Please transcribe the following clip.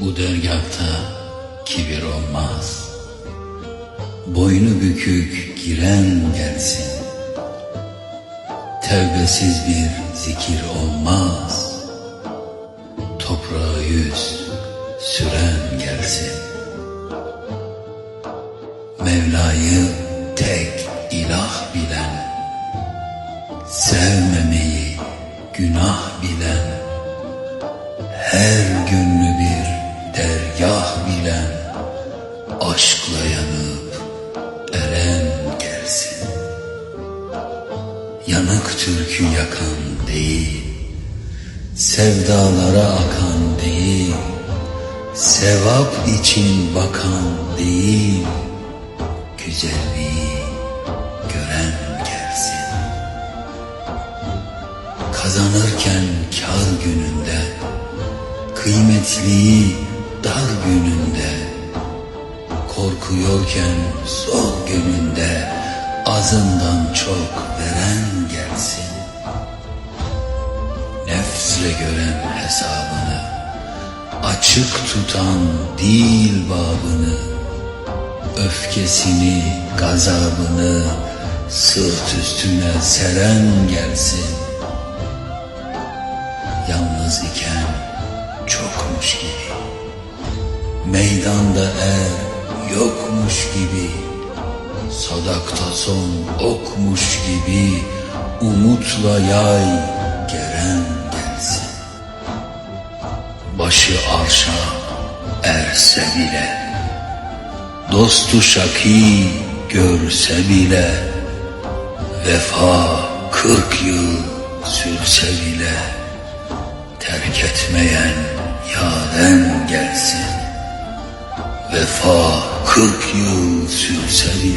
Bu dergahta kibir olmaz. Boynu bükük giren gelsin. Tevbesiz bir zikir olmaz. Toprağa yüz süren gelsin. Mevla'yı tek ilah bilen, sevmemeyi günah bilen, Yanık türkü yakan değil, sevdalara akan değil, sevap için bakan değil, güzelliği gören gelsin. Kazanırken kar gününde, kıymetliyi dar gününde, korkuyorken zor gününde, azından çok veren gelsin. Nefsle gören hesabını, açık tutan değil babını, öfkesini, gazabını sırt üstüne seren gelsin. Yalnız iken çokmuş gibi, meydanda er yokmuş gibi, sadakta son okmuş gibi, umutla yay geren gelsin. Başı arşa erse bile, Dostu şaki görse bile Vefa kırk yıl sürse bile Terk etmeyen yaden gelsin Vefa kırk yıl sürse bile